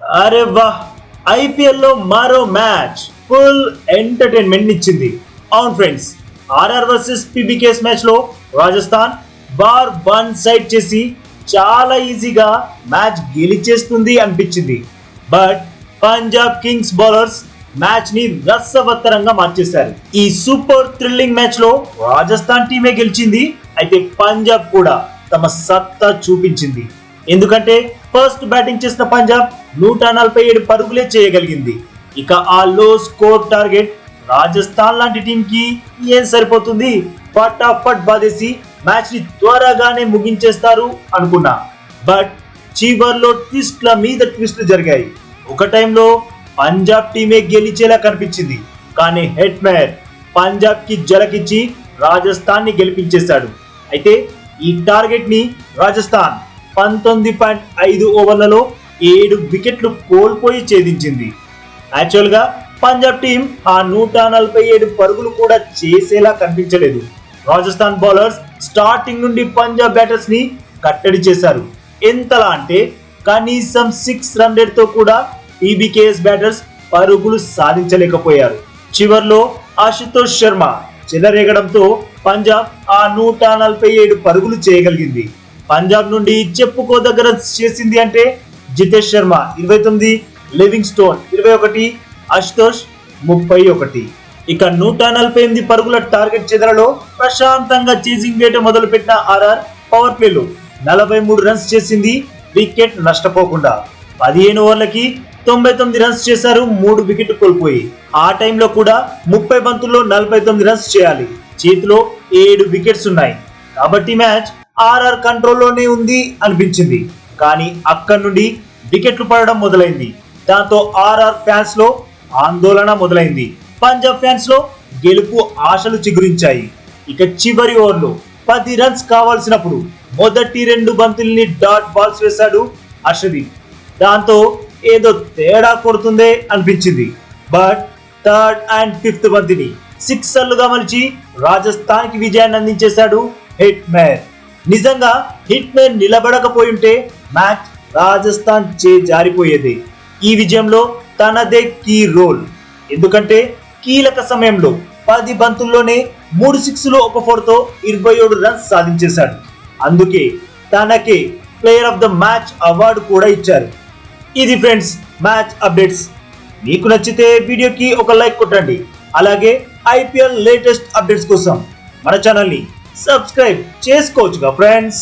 అరే వాహ్! ఐపీఎల్లో మరో మ్యాచ్. ఫుల్ ఎంటర్టైన్మెంట్ ఇచ్చింది. అవును ఫ్రెండ్స్ ఆర్ఆర్ వర్సెస్ పీబీకేఎస్ మ్యాచ్లో రాజస్థాన్ బార్ వన్ సైడ్ చేసి చాలా ఈజీగా మ్యాచ్ గెలిచేస్తుంది అనిపించింది. బట్ పంజాబ్ కింగ్స్ బౌలర్స్ మ్యాచ్ని రసవత్తరంగా మార్చేశారు. ఈ సూపర్ థ్రిల్లింగ్ మ్యాచ్లో రాజస్థాన్ టీమే గెలిచింది. అయితే పంజాబ్ కూడా తమ సత్తా చూపించింది. ఎందుకంటే ఫస్ట్ బ్యాటింగ్ చేసిన పంజాబ్ నూట నలభై ఏడు పరుగులే చేయగలిగింది. ఇక ఆ లో స్కోర్ టార్గెట్ రాజస్థాన్ లాంటి టీం కి ఏం సరిపోతుంది? ఫటాఫట్ బాధేసి మ్యాచ్ని త్వరగానే ముగించేస్తారు అనుకున్నా. బట్ చివర్లో ట్విస్ట్ల మీద ట్విస్ట్లు జరిగాయి. ఒక టైంలో పంజాబ్ టీమే గెలిచేలా కనిపించింది. కానీ హెడ్ మేర్ పంజాబ్కి జలకిచ్చి రాజస్థాన్ని గెలిపించేశాడు. అయితే ఈ టార్గెట్ని రాజస్థాన్ పంతొమ్మిది పాయింట్ ఐదు ఓవర్లలో ఏడు వికెట్లు కోల్పోయి ఛేదించింది. యాక్చువల్గా పంజాబ్ టీం ఆ నూట నలభై ఏడు పరుగులు కూడా చేసేలా కనిపించలేదు. రాజస్థాన్ బౌలర్స్ స్టార్టింగ్ నుండి పంజాబ్ బ్యాటర్స్ని కట్టడి చేశారు. ఎంతలా అంటే కనీసం సిక్స్ రన్తో కూడా ఈబీకేఎస్ బ్యాటర్స్ పరుగులు సాధించలేకపోయారు. చివర్లో ఆశుతోష్ శర్మ చెలరేగడంతో పంజాబ్ ఆ నూట నలభై ఏడు పరుగులు చేయగలిగింది. పంజాబ్ నుండి చెప్పుకోదగ్గర చేసింది అంటే జితేష్ శర్మ ఇరవై తొమ్మిది లివింగ్ స్టోన్ ఇరవై ఒకటి అశుతోష్ ముప్పై ఒకటి. ఇక నూట నలభై ఎనిమిది పరుగుల టార్గెట్ చెదరలో ప్రశాంతంగా చేసింగ్ వేట మొదలుపెట్టిన ఆర్ఆర్ పవర్ ప్లేలో నలభై మూడు రన్స్ చేసింది వికెట్ నష్టపోకుండా. పదిహేను ఓవర్లకి తొంభై తొమ్మిది రన్స్ చేశారు మూడు వికెట్ కోల్పోయి. ఆ టైంలో కూడా ముప్పై బంతుల్లో నలభై తొమ్మిది రన్స్ చేయాలి. చేతిలో ఏడు వికెట్స్ ఉన్నాయి. కాబట్టి మ్యాచ్ ఆర్ఆర్ కంట్రోల్లోనే ఉంది అనిపించింది. కానీ అక్కడి నుండి వికెట్లు పడడం మొదలైంది. దాంతో ఆర్ఆర్ ఫ్యాన్స్లో ఆందోళన మొదలైంది. పంజాబ్ ఫ్యాన్స్లో గెలుపు ఆశలు చిగురించాయి. ఇక చివరి ఓవర్లో పది రన్స్ కావాల్సినప్పుడు మొదటి రెండు బంతుల్ని డాట్ బాల్స్ వేశాడు హర్షదీప్ దాంతో ఏదో తేడా కొడుతుందే అనిపించింది. బట్ థర్డ్ అండ్ ఫిఫ్త్ బంతిని సిక్సర్లుగా మలిచి రాజస్థాన్కి విజయాన్ని అందించేశాడు హెట్ మ్యాన్. నిజంగా హిట్ మేర్ మ్యాచ్ రాజస్థాన్ చే జారిపోయేది. ఈ విజయంలో తనదే కీ రోల్. ఎందుకంటే కీలక సమయంలో పది బంతుల్లోనే మూడు సిక్స్లు ఒక ఫోర్తో ఇరవై ఏడు రన్స్ సాధించేశాడు. అందుకే తనకే player of the match award కూడా ఇచ్చారు. ఇది ఫ్రెండ్స్ మ్యాచ్ అప్డేట్స్. మీకు నచ్చితే వీడియోకి ఒక లైక్ కొట్టండి. అలాగే ఐపీఎల్ లేటెస్ట్ అప్డేట్స్ కోసం మన ఛానల్ని सब्सक्राइब चेस कोच का फ्रेंड्स